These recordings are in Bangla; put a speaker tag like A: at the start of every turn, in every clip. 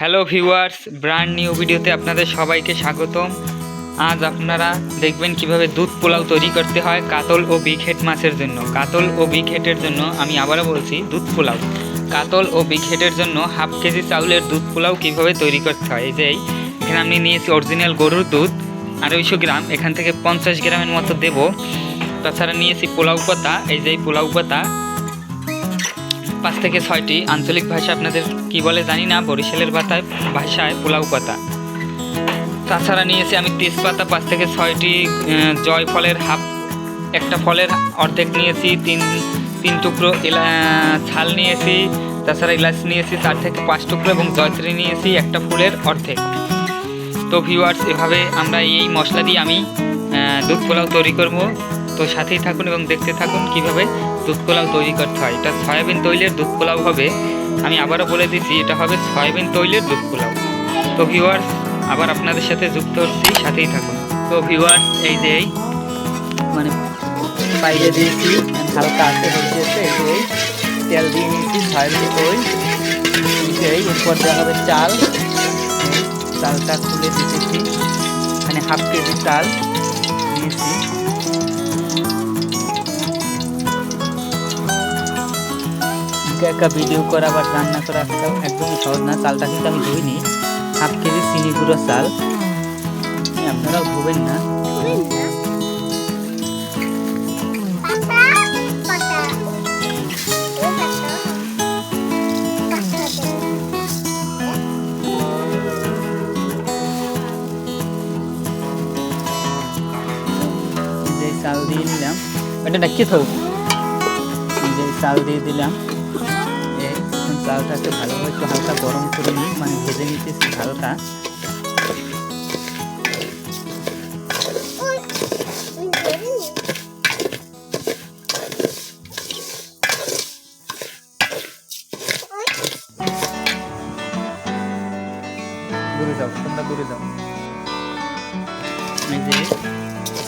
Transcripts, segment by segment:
A: হ্যালো ভিউয়ার্স ব্র্যান্ড নিউ ভিডিওতে আপনাদের সবাইকে স্বাগতম। আজ আপনারা দেখবেন কীভাবে দুধ পোলাও তৈরি করতে হয় কাতল ও বিগ মাছের জন্য। কাতল ও বিগ হেডের জন্য আমি আবারও বলছি দুধ পোলাও। কাতল ও বিগ হেডের জন্য হাফ কেজি চাউলের দুধ পোলাও কীভাবে তৈরি করতে হয়? এই যে এখানে আমি নিয়েছি অরিজিনাল গরুর দুধ। আড়াইশো গ্রাম এখান থেকে পঞ্চাশ গ্রামের মতো দেব। তাছাড়া নিয়েছি পোলাও পাতা এই যে পোলাও পাতা। পাঁচ থেকে ছয়টি আঞ্চলিক ভাষা আপনাদের কি বলে জানি না বরিশালের ভাষায় ভাষায় পোলাও পাতা। তাছাড়া নিয়েছি আমি তেজপাতা পাঁচ থেকে ছয়টি আহ, জয় ফলের হাফ একটা ফলের অর্ধেক নিয়েছি তিন তিন টুকরো এলা ছাল নিয়েছি। তাছাড়া ইলাচ নিয়েছি চার থেকে পাঁচ টুকরো এবং জয়ত্রী নিয়েছি একটা ফুলের অর্ধেক। তো ভিউয়ার্স এভাবে আমরা এই মশলা দিয়ে আমি দুধ পোলাও তৈরি করব। তো সাথেই থাকুন এবং দেখতে থাকুন কীভাবে দুধ পোলাও তৈরি করতে হয়। এটা সয়াবিন তৈলের দুধ পোলাও হবে। আমি আবারও বলে দিচ্ছি, এটা হবে সয়াবিন তৈলের দুধ পোলাও। তো ভিউয়ার্স আবার আপনাদের সাথে যুক্ত হচ্ছি, সাথেই থাকুন। তো ভিউয়ার্স এই যে এই মানে বাইরে দিয়েছি, হালকা আছে হচ্ছে তেল দিয়ে নিয়েছি সয়াবিন তৈল এরপর দেওয়া হবে চাল। চালটা খুলে দিতেছি। এখানে হাফ কেজি চাল নিয়েছি একা ভিডিও করা বা রান্না করা একদমই সহজ না। চালটা কিন্তু আমি ধুইনি। হাফ কেজি চিনি গুঁড়ো চাল আপনারাও ধুবেন না। চাল দিয়ে নিলাম। এটা ডাকিয়ে থাক যে চাল দিয়ে দিলাম। এই চালটাকে ভালোভাবে একটু হালকা গরম করে নিই মানে ভেজে নিতেছি হালকা।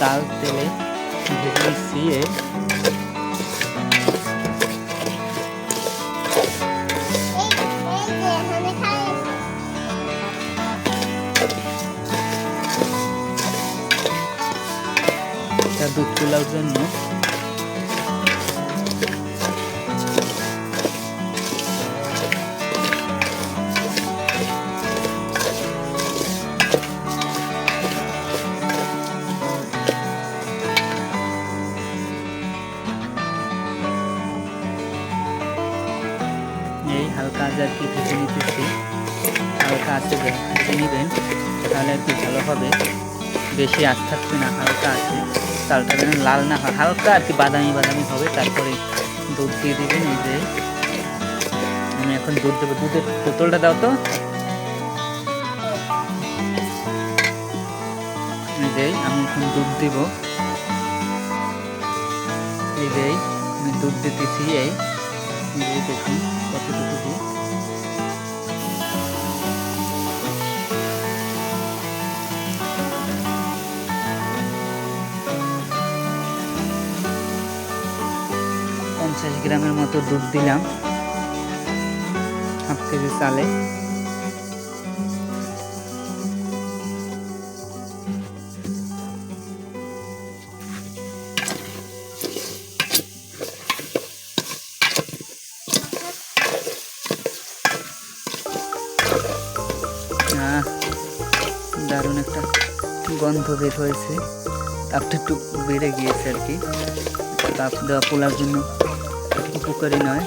A: চাল তেলে ভেজে নিচ্ছি এই নিতেছি হালকা আছে ভেজে নেবেন তাহলে কি ভালো হবে। বেশি আঁচ থাকবে না, হালকা আছে। চালটা যেন লাল না হয়, হালকা আর কি বাদামি বাদামি হবে। তারপরে দুধ দিয়ে দিবেন, এই যে। আমি এখন দুধ দেবো। দুধের বোতলটা দাও তো। আমি এখন দুধ দিব। এই যে, আমি দুধ দিতেছি, এই। দেখুন, কতটুকু দিই পঞ্চাশ গ্রামের মতো দুধ দিলাম। হাফ কেজি চালে। দারুণ একটা গন্ধ বের হয়েছে। তাপটা একটু বেড়ে গিয়েছে আর কি। তাপ দেওয়া পোলার জন্য। উপকারী নয়।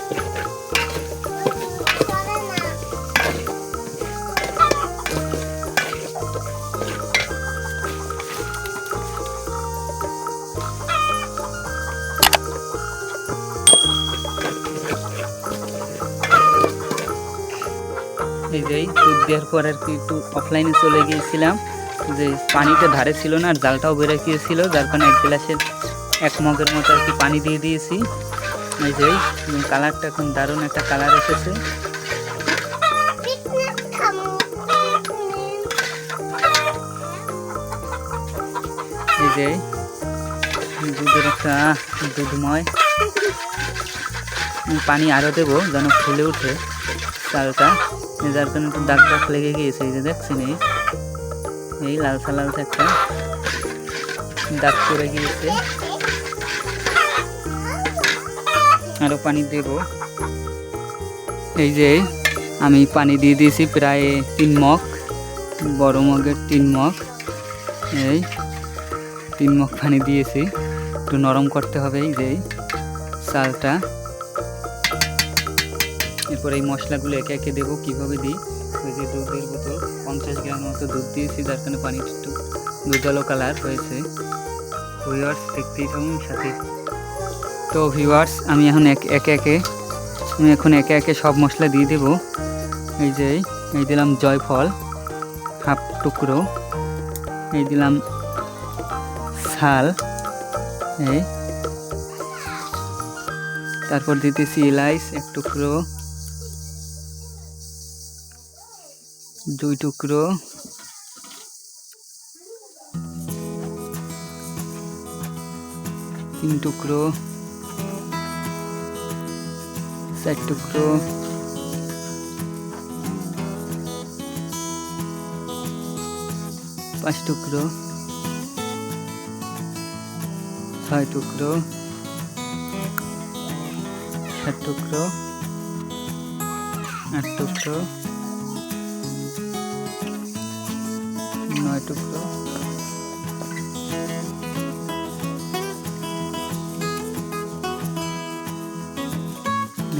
A: এই দুধ দেওয়ার পর আর কি একটু অফলাইনে চলে গিয়েছিলাম। যে পানিটা ধারে ছিল না, আর জালটাও বেড়ে গিয়েছিল, যার কারণে এক গ্লাসের এক মগের মতো আর কি পানি দিয়ে দিয়েছি। এই যে কালারটা এখন দারুণ একটা কালার এসেছে। এই যে, দুধের একটা দুধময়। পানি আরও দেবো যেন ফুলে ওঠে চালটা। যার কারণে একটু দাগ দাগ লেগে গিয়েছে, এই যে দেখছেন এই? এই লালসা লালসা একটা দাগ পড়ে গিয়েছে। আরও পানি দেব। এই যে, আমি পানি দিয়ে দিয়েছি প্রায় তিন মগ, বড় মগের তিন মগ। এই তিন মগ পানি দিয়েছি। একটু নরম করতে হবে এই যে, চালটা। এরপর এই মশলাগুলো একে একে দেবো, কীভাবে দিই? ওই যে দুধের বোতল, পঞ্চাশ গ্রাম মতো দুধ দিয়েছি, যার কারণে পানিটা একটু দুধালো কালার হয়েছে। ভিউয়ার্স দেখতেই থাকুন, সাথে তো ভিউয়ার্স আমি এখন এক- একে একে, আমি এখন একে একে সব মশলা দিয়ে দেবো। এই যে, এই দিলাম জয়ফল, হাফ টুকরো। এই দিলাম শাল, এই। তারপর দিতেছি এলাইচ এক টুকরো। দুই টুকরো। তিন টুকরো। চার টুকরো। পাঁচ টুকরো। ছয় টুকরো। সাত টুকরো। আট টুকরো। নয় টুকরো।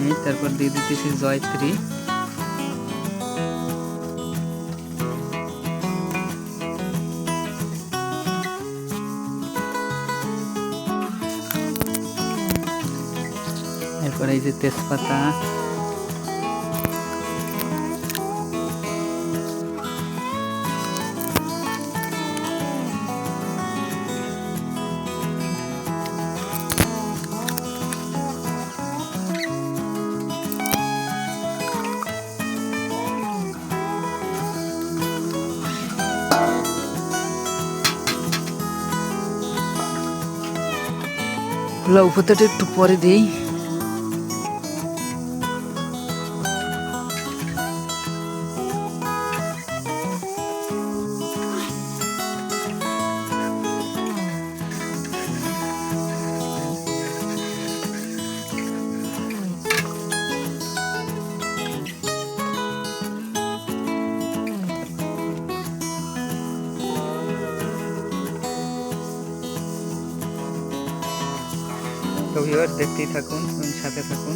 A: এই তারপর দিয়ে দিতেছি জয়ত্রী। এরপর এই যে তেজপাতা। লাউ একটু পরে দিই। তো ভিউয়ার্স দেখতেই থাকুন, এবং সাথে থাকুন।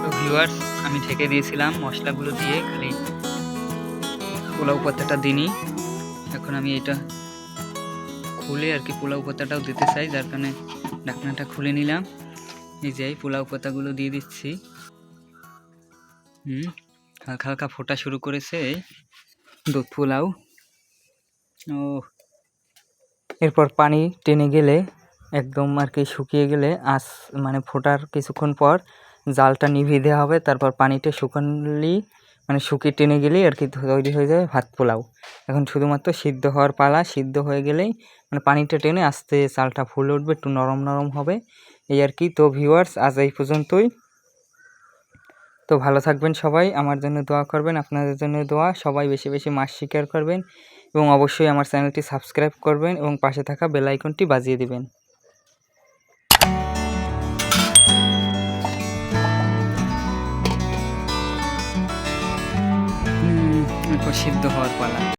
A: তো ভিউয়ার্স আমি ঢেকে দিয়েছিলাম মশলাগুলো দিয়ে, খালি পোলাও পাতাটা দিনই এখন আমি এটা খুলে আর কি পোলাও পাতাটাও দিতে চাই, যার কারণে ঢাকনাটা খুলে নিলাম। এই যে পোলাও পাতাগুলো দিয়ে দিচ্ছি। হুম, হালকা হালকা ফোটা শুরু করেছে দুধ পোলাও। ও এরপর পানি টেনে গেলে একদম আর কি শুকিয়ে গেলে আঁচ মানে ফোটার কিছুক্ষণ পর জালটা নিভিয়ে দেওয়া হবে, তারপর পানিটা শুকানলেই মানে শুকিয়ে টেনে গেলেই আর কি তৈরি হয়ে যাবে ভাত পোলাও। এখন শুধুমাত্র সিদ্ধ হওয়ার পালা, সিদ্ধ হয়ে গেলেই মানে পানিটা টেনে আস্তে চালটা ফুলে উঠবে, একটু নরম নরম হবে। এই আর কি। তো ভিউয়ার্স আজ এই পর্যন্তই। তো ভালো থাকবেন সবাই, আমার জন্য দোয়া করবেন, আপনাদের জন্য দোয়া। সবাই বেশি বেশি মাছ শিকার করবেন এবং অবশ্যই আমার চ্যানেলটি সাবস্ক্রাইব করবেন এবং পাশে থাকা বেল আইকনটি বাজিয়ে দিবেন। সিদ্ধ হওয়ার পালা।